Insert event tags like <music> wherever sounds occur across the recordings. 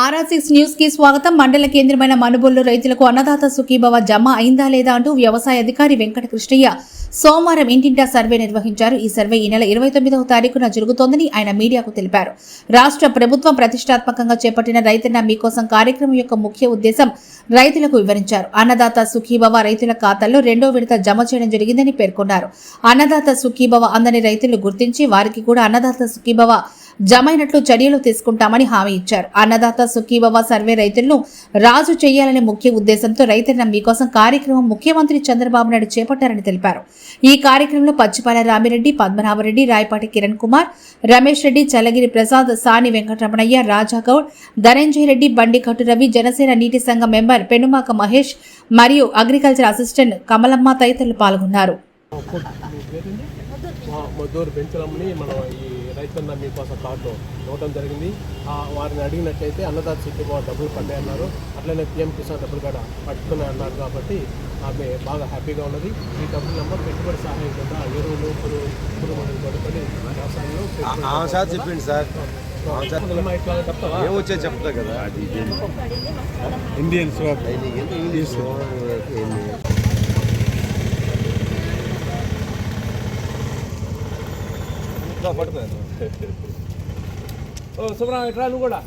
ఆర్ఆర్సిక్స్ న్యూస్కి స్వాగతం. మండల కేంద్రమైన మనుబొల్లు రైతులకు అన్నదాత సుఖీభవ జమ అయిందా లేదా అంటూ వ్యవసాయ అధికారి వెంకట కృష్ణయ్య సోమవారం ఇంటింటా సర్వే నిర్వహించారు. ఈ సర్వే ఈ నెల ఇరవై తొమ్మిదవ తారీఖున జరుగుతోందని ఆయన మీడియాకు తెలిపారు. రాష్ట్ర ప్రభుత్వం ప్రతిష్టాత్మకంగా చేపట్టిన రైతన్న మీకోసం కార్యక్రమం యొక్క ముఖ్య ఉద్దేశం రైతులకు వివరించారు. అన్నదాత సుఖీభవ రైతుల ఖాతాల్లో రెండో విడత జమ చేయడం జరిగిందని పేర్కొన్నారు. అన్నదాత సుఖీభవ అందని రైతులు గుర్తించి వారికి కూడా అన్నదాత సుఖీభవ జమైనట్లు చర్యలు తీసుకుంటామని హామీ ఇచ్చారు. అన్నదాత సుఖీభవ సర్వే రైతులను రాజు చేయాలనే ముఖ్య ఉద్దేశంతో రైతన్న మీకోసం కార్యక్రమం ముఖ్యమంత్రి చంద్రబాబు నాయుడు చేపట్టారని తెలిపారు. ఈ కార్యక్రమంలో పచ్చిపాల రామిరెడ్డి పద్మనాభరెడ్డి రాయపాటి కిరణ్ కుమార్ రమేష్ రెడ్డి చల్లగిరి ప్రసాద్ సాని వెంకటరమణయ్య రాజాగౌడ్ ధనంజయ్ రెడ్డి బండి కట్టురవి జనసేన నీటి సంఘం మెంబర్ పెనుమాక మహేష్ మరియు అగ్రికల్చర్ అసిస్టెంట్ కమలమ్మ తదితరులు పాల్గొన్నారు. మా మద్దూరు మనం ఈ రైతన్న మీకోసం కార్డు ఇవ్వడం జరిగింది. ఆ వారిని అడిగినట్లయితే అన్నదాత బాగా డబ్బులు పడ్డాయి అన్నారు. అట్లనే పిఎం కిసాన్ డబ్బులు కూడా పట్టుకున్నాయి అన్నారు కాబట్టి ఆమె బాగా హ్యాపీగా ఉన్నది. ఈ డబ్బులమ్మ పెట్టుబడి సహాయం కింద ఎరువులు పురుగు పురుగు మందులు కొనుక్కొని వ్యవసాయంలో సార్ చెప్పింది సార్. ఏమొచ్చే చెప్తా కదా. ఇండియన్ ఇంగ్లీష్ ఓ సుబ్రహ్మ ఇట్లా నువ్వు కూడా.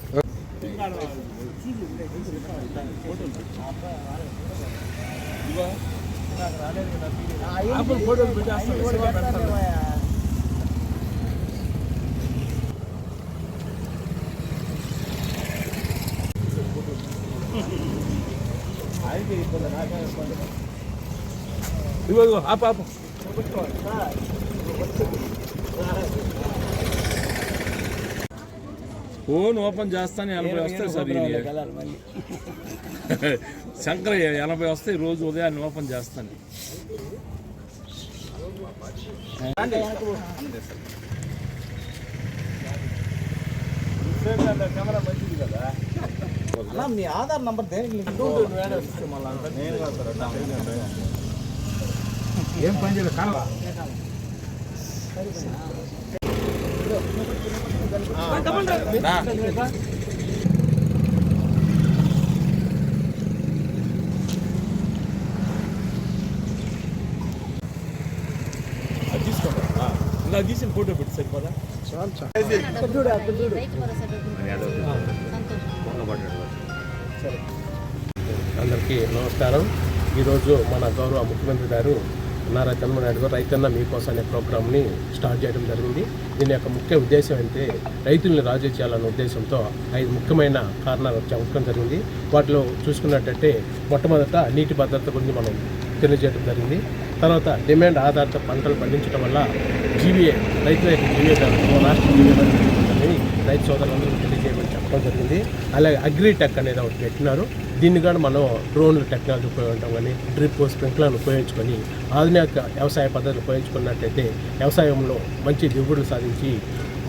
ఫోటోలు పెట్టేస్తాను ఆపు ఆపు. ఫోన్ ఓపెన్ చేస్తాను ఎనభై వస్తాయి సార్ ఇది <laughs> శంకరయ్య ఎనభై వస్తాయి రోజు ఉదయాన్నే ఓపెన్ చేస్తాను. మీ ఆధార్ నంబర్ దేనికి ఏం పని చేయలేదు? కనవ అది ఇలా తీసిన ఫోటో పెట్టి సరిపోదా అందరికీ నమస్కారం. ఈరోజు మన గౌరవ ముఖ్యమంత్రి గారు నారా చంద్రబాబు గారు రైతన్న మీకోసం అనే ప్రోగ్రామ్ని స్టార్ట్ చేయడం జరిగింది. దీని యొక్క ముఖ్య ఉద్దేశం అంటే రైతుల్ని రాజీ చేయాలన్న ఉద్దేశంతో ఐదు ముఖ్యమైన కారణాలు చెప్పడం జరిగింది. వాటిలో చూసుకున్నట్టయితే మొట్టమొదట నీటి భద్రత గురించి మనం తెలియజేయడం జరిగింది. తర్వాత డిమాండ్ ఆధారిత పంటలు పండించడం వల్ల జీవీఏ రైతుల యొక్క జీవీఏ రాష్ట్ర జీవీఏ రైతు సోదరులందరూ తెలియజేయడం చెప్పడం జరిగింది. అలాగే అగ్రిటెక్ అనేది ఒకటి పెట్టినారు. దీన్ని కూడా మనం డ్రోన్ టెక్నాలజీ ఉపయోగించడం కానీ డ్రిప్ స్ప్రింక్లర్లు ఉపయోగించుకొని ఆధునిక వ్యవసాయ పద్ధతులు ఉపయోగించుకున్నట్టయితే వ్యవసాయంలో మంచి దిగుబడులు సాధించి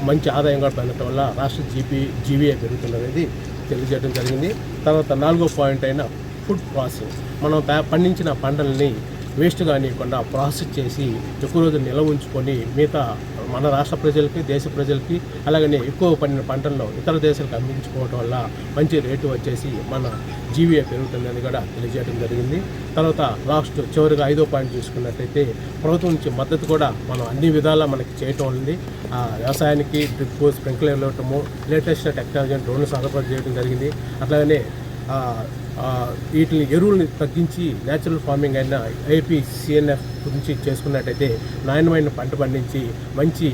మంచి ఆదాయం కూడా పొందడం వల్ల రాష్ట్ర జీపీ జీవీఏ పెరుగుతుందనేది తెలియజేయడం జరిగింది. తర్వాత నాలుగో పాయింట్ అయిన ఫుడ్ ప్రాసెసింగ్. మనం పండించిన పంటల్ని వేస్ట్ కానివ్వకుండా ప్రాసెస్ చేసి ఎక్కువ రోజులు నిల్వ ఉంచుకొని మిగతా మన రాష్ట్ర ప్రజలకి దేశ ప్రజలకి అలాగనే ఎక్కువ పండిన పంటలను ఇతర దేశాలకు అందించుకోవడం వల్ల మంచి రేటు వచ్చేసి మన జీవీఏ పెరుగుతుందని కూడా తెలియజేయడం జరిగింది. తర్వాత లాస్ట్ చివరిగా ఐదో పాయింట్ చూసుకున్నట్టయితే ప్రభుత్వం నుంచి మద్దతు కూడా మనం అన్ని విధాలా మనకి చేయటం ఉంది. ఆ, వ్యవసాయానికి డ్రిప్ స్ప్రింక్లర్ ఇవ్వటము లేటెస్ట్ టెక్నాలజీ డ్రోన్ సరఫరా చేయడం జరిగింది. అట్లాగనే వీటిని ఎరువుల్ని తగ్గించి న్యాచురల్ ఫార్మింగ్ అయిన ఏపీ సిఎన్ఎఫ్ గురించి చేసుకున్నట్టయితే నాణ్యమైన పంట పండించి మంచి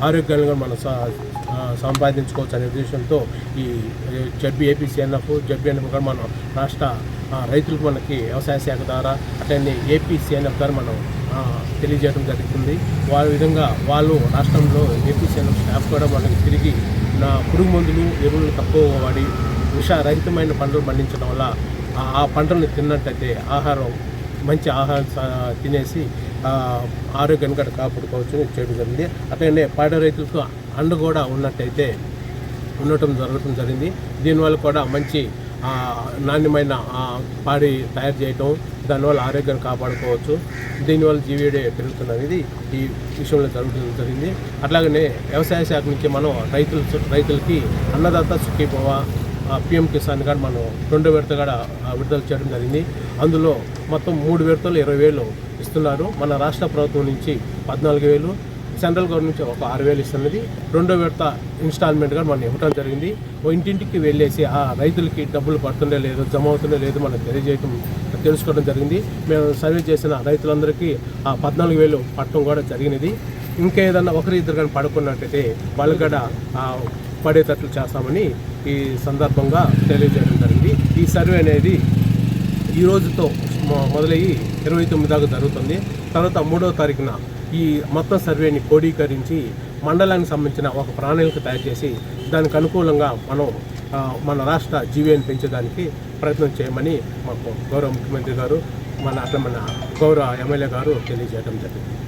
ఆరోగ్యంగా మనం సా- సంపాదించుకోవచ్చు అనే ఉద్దేశంతో ఈ జబ్బి ఏపీ సిఎన్ఎఫ్ జడ్బీ ఎన్ఎఫ్ కూడా మనం రాష్ట్ర రైతులకు మనకి వ్యవసాయ శాఖ ద్వారా అట్లనే ఏపీ సిఎన్ఎఫ్ ద్వారా మనం తెలియజేయడం జరుగుతుంది. వాళ్ళ విధంగా వాళ్ళు రాష్ట్రంలో ఏపీ సిఎన్ఎఫ్ స్టాఫ్ కూడా మనకి తిరిగి నా పురుగు మందులు ఎరువులు తక్కువ వాడి విషరహితమైన పంటలు పండించడం వల్ల ఆ- ఆ పంటలను తిన్నట్టయితే ఆహారం మంచి ఆహారం తినేసి ఆరోగ్యాన్ని కూడా కాపాడుకోవచ్చు చేయడం జరిగింది. అట్లనే పాడ రైతులకు అండ కూడా ఉన్నట్టయితే ఉండటం జరగటం జరిగింది. దీనివల్ల కూడా మంచి నాణ్యమైన పాడి తయారు చేయటం దానివల్ల ఆరోగ్యాన్ని కాపాడుకోవచ్చు. దీనివల్ల జీవీడే పెరుగుతున్నది ఈ విషయంలో జరుగుతుంది జరిగింది. అట్లాగనే వ్యవసాయ శాఖ నుంచి మనం రైతులు రైతులకి అన్నదాత సుఖీభవ పిఎం కిసాన్ కాడ మనం రెండో విడత కూడా విడుదల చేయడం జరిగింది. అందులో మొత్తం మూడు విడతలు ఇరవై వేలు ఇస్తున్నారు. మన రాష్ట్ర ప్రభుత్వం నుంచి పద్నాలుగు వేలు సెంట్రల్ గవర్నమెంట్ నుంచి ఒక ఆరు వేలు ఇస్తున్నది. రెండో విడత ఇన్స్టాల్మెంట్గా మనం ఇవ్వడం జరిగింది. ఓ ఇంటింటికి వెళ్ళేసి ఆ రైతులకి డబ్బులు పడుతుండే లేదు జమ అవుతుండే లేదు మనం తెలియజేయటం తెలుసుకోవడం జరిగింది. మేము సర్వే చేసిన రైతులందరికీ ఆ పద్నాలుగు వేలు పట్టడం కూడా జరిగినది. ఇంకా ఏదన్నా ఒకరి ఇద్దరు కానీ పడుకున్నట్టయితే వాళ్ళు కూడా పడేటట్లు చేస్తామని ఈ సందర్భంగా తెలియజేయడం జరిగింది. ఈ సర్వే అనేది ఈ రోజుతో మొదలయ్యి ఇరవై తొమ్మిది దాకా జరుగుతుంది. తర్వాత మూడవ తారీఖున ఈ మొత్తం సర్వేని క్రోడీకరించి మండలానికి సంబంధించిన ఒక ప్రణాళిక తయారు చేసి దానికి అనుకూలంగా మనం మన రాష్ట్ర జీవీని పెంచడానికి ప్రయత్నం చేయమని మాకు గౌరవ ముఖ్యమంత్రి గారు మన అట్లా మన గౌరవ ఎమ్మెల్యే గారు తెలియజేయడం జరిగింది.